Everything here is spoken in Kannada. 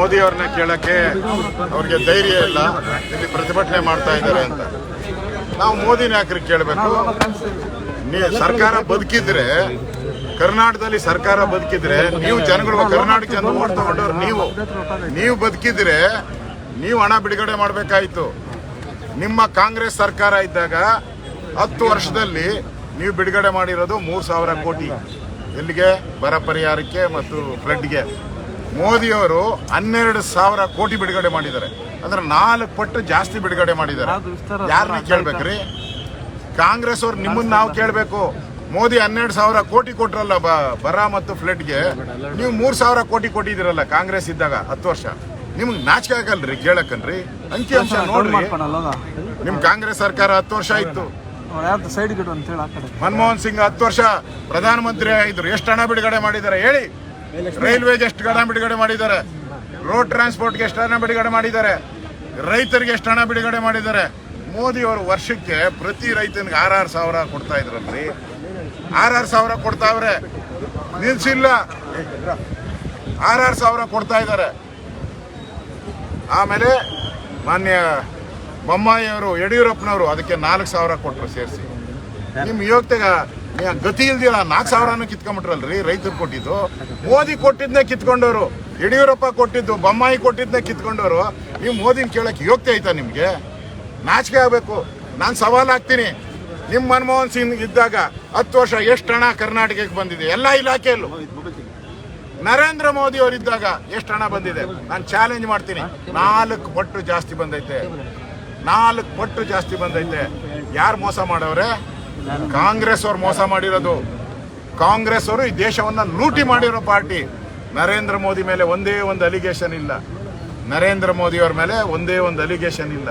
ಮೋದಿ ಕೇಳೋಕ್ಕೆ ಕೇಳಕ್ಕೆ ಅವ್ರಿಗೆ ಧೈರ್ಯ ಇಲ್ಲ. ಇಲ್ಲಿ ಪ್ರತಿಭಟನೆ ಮಾಡ್ತಾ ಇದ್ದಾರೆ ಅಂತ. ನಾವು ಮೋದಿ ನಾಯಕರಿಗೆ ಕೇಳಬೇಕು. ನೀ ಸರ್ಕಾರ ಬದುಕಿದ್ರೆ, ಕರ್ನಾಟಕದಲ್ಲಿ ಸರ್ಕಾರ ಬದುಕಿದ್ರೆ, ನೀವು ಜನಗಳು ಕರ್ನಾಟಕ ಜನ ಓಟ್ ತಗೊಂಡವ್ರು ನೀವು. ನೀವು ಬದುಕಿದ್ರೆ, ನೀವು ಹಣ ಬಿಡುಗಡೆ ಮಾಡಬೇಕಾಯಿತು. ನಿಮ್ಮ ಕಾಂಗ್ರೆಸ್ ಸರ್ಕಾರ ಇದ್ದಾಗ ಹತ್ತು ವರ್ಷದಲ್ಲಿ ನೀವು ಬಿಡುಗಡೆ ಮಾಡಿರೋದು ಮೂರು ಸಾವಿರ ಕೋಟಿ. ಎಲ್ಲಿಗೆ? ಬರ ಪರಿಹಾರಕ್ಕೆ ಮತ್ತು ಫ್ಲಡ್ಗೆ ಮೋದಿಯವರು ಹನ್ನೆರಡು ಸಾವಿರ ಕೋಟಿ ಬಿಡುಗಡೆ ಮಾಡಿದ್ದಾರೆ. ಅಂದ್ರೆ ನಾಲ್ಕು ಪಟ್ಟು ಜಾಸ್ತಿ ಬಿಡುಗಡೆ ಮಾಡಿದ್ದಾರೆ. ಯಾರನ್ನ ಕೇಳ್ಬೇಕ್ರಿ? ಕಾಂಗ್ರೆಸ್ ಅವ್ರು ನಿಮ್ಮನ್ನ ನಾವು ಕೇಳಬೇಕು. ಮೋದಿ ಹನ್ನೆರಡು ಸಾವಿರ ಕೋಟಿ ಕೊಟ್ರಲ್ಲ ಬರ ಮತ್ತು ಫ್ಲಡ್ಗೆ. ನೀವು ಮೂರ್ ಸಾವಿರ ಕೋಟಿ ಕೊಟ್ಟಿದ್ದೀರಲ್ಲ ಕಾಂಗ್ರೆಸ್ ಇದ್ದಾಗ ಹತ್ತು ವರ್ಷ. ನಿಮ್ಗೆ ನಾಚಿಕೆ ಆಗಲ್ರಿ ಕೇಳಕ್ಕನ್ರಿ. ಅಂಕಿ ಅಂಶ ನೋಡ್ರಿ. ನಿಮ್ ಕಾಂಗ್ರೆಸ್ ಸರ್ಕಾರ ಹತ್ತು ವರ್ಷ ಇತ್ತು ಮನಮೋಹನ್ ಸಿಂಗ್ ಹತ್ತು ವರ್ಷ. ಪ್ರಧಾನಮಂತ್ರಿ ಆಗಿದ್ರು ಎಷ್ಟು ಹಣ ಬಿಡುಗಡೆ ಮಾಡಿದ್ದಾರೆ ಹೇಳಿ. ರೈಲ್ವೆಗೆ ಎಷ್ಟು ಹಣ ಬಿಡುಗಡೆ ಮಾಡಿದ್ದಾರೆ. ರೋಡ್ ಟ್ರಾನ್ಸ್ಪೋರ್ಟ್ಗೆ ಎಷ್ಟು ಹಣ ಬಿಡುಗಡೆ ಮಾಡಿದ್ದಾರೆ. ರೈತರಿಗೆ ಎಷ್ಟು ಹಣ ಬಿಡುಗಡೆ ಮಾಡಿದ್ದಾರೆ. ಮೋದಿ ಅವರು ವರ್ಷಕ್ಕೆ ಪ್ರತಿ ರೈತನಿಗೆ ಆರಾರು ಸಾವಿರ ಕೊಡ್ತಾ ಇದ್ರಲ್ರಿ ಆರಾರು ಸಾವಿರ ಕೊಡ್ತಾವ್ರೆ ನಿಲ್ಸಿಲ್ಲ. ಆರಾರು ಸಾವಿರ ಕೊಡ್ತಾ ಇದ್ದಾರೆ. ಆಮೇಲೆ ಮಾನ್ಯ ಬೊಮ್ಮಾಯಿಯವರು ಯಡಿಯೂರಪ್ಪನವರು ಅದಕ್ಕೆ ನಾಲ್ಕು ಸಾವಿರ ಕೊಟ್ಟರು ಸೇರಿಸಿ. ನಿಮ್ಮ ಯೋಗ್ಯತೆಗ ಗತಿ ಇಲ್ದಿಲ್ಲ ನಾಲ್ಕು ಸಾವಿರನೂ ಕಿತ್ಕೊಂಡ್ಬಿಟ್ರಲ್ರಿ ರೈತರು ಕೊಟ್ಟಿದ್ದು. ಮೋದಿ ಕೊಟ್ಟಿದ್ನೇ ಕಿತ್ಕೊಂಡವರು, ಯಡಿಯೂರಪ್ಪ ಕೊಟ್ಟಿದ್ದು, ಬೊಮ್ಮಾಯಿ ಕೊಟ್ಟಿದ್ನೇ ಕಿತ್ಕೊಂಡವರು. ನೀವು ಮೋದಿನ ಕೇಳಕ್ಕೆ ಯೋಗ್ಯ ಆಯ್ತಾ ನಿಮಗೆ? ನಾಚಿಕೆ ಆಗಬೇಕು. ನಾನು ಸವಾಲು ಹಾಕ್ತೀನಿ. ನಿಮ್ಮ ಮನಮೋಹನ್ ಸಿಂಗ್ ಇದ್ದಾಗ ಹತ್ತು ವರ್ಷ ಎಷ್ಟು ಹಣ ಕರ್ನಾಟಕಕ್ಕೆ ಬಂದಿದೆ? ಎಲ್ಲ ಇಲಾಖೆಯಲ್ಲೂ. ನರೇಂದ್ರ ಮೋದಿ ಅವರಿದ್ದಾಗ ಎಷ್ಟು ಹಣ ಬಂದಿದೆ? ನಾನು ಚಾಲೆಂಜ್ ಮಾಡ್ತೀನಿ. ನಾಲ್ಕು ಪಟ್ಟು ಜಾಸ್ತಿ ಬಂದೈತೆ. ನಾಲ್ಕು ಪಟ್ಟು ಜಾಸ್ತಿ ಬಂದೈತೆ. ಯಾರು ಮೋಸ ಮಾಡವ್ರೆ? ಕಾಂಗ್ರೆಸ್ ಅವ್ರು ಮೋಸ ಮಾಡಿರೋದು. ಕಾಂಗ್ರೆಸ್ ಅವರು ಈ ದೇಶವನ್ನ ಲೂಟಿ ಮಾಡಿರೋ ಪಾರ್ಟಿ. ನರೇಂದ್ರ ಮೋದಿ ಮೇಲೆ ಒಂದೇ ಒಂದು ಅಲಿಗೇಷನ್ ಇಲ್ಲ. ನರೇಂದ್ರ ಮೋದಿ ಅವರ ಮೇಲೆ ಒಂದೇ ಒಂದು ಅಲಿಗೇಷನ್ ಇಲ್ಲ.